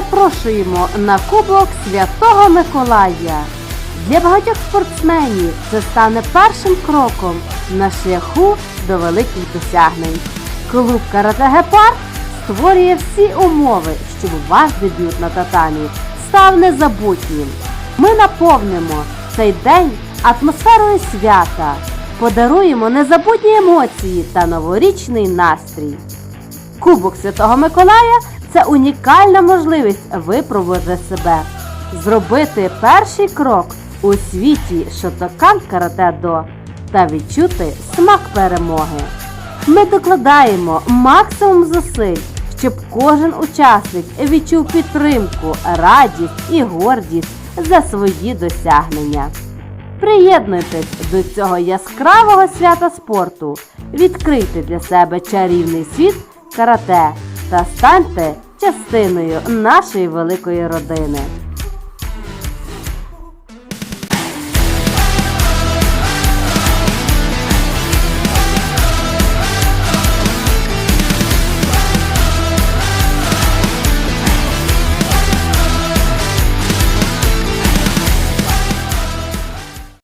запрошуємо на Кубок Святого Миколая. Для багатьох спортсменів це стане першим кроком на шляху до великих досягнень. Клуб Карате Гепард створює всі умови, щоб ваш дебют на татамі став незабутнім. Ми наповнимо цей день атмосферою свята, подаруємо незабутні емоції та новорічний настрій. Кубок Святого Миколая це унікальна можливість випробувати себе, зробити перший крок у світі Шотокан Карате До та відчути смак перемоги. Ми докладаємо максимум зусиль, щоб кожен учасник відчув підтримку, радість і гордість за свої досягнення. Приєднуйтесь до цього яскравого свята спорту, відкрийте для себе чарівний світ карате та станьте частиною нашої великої родини.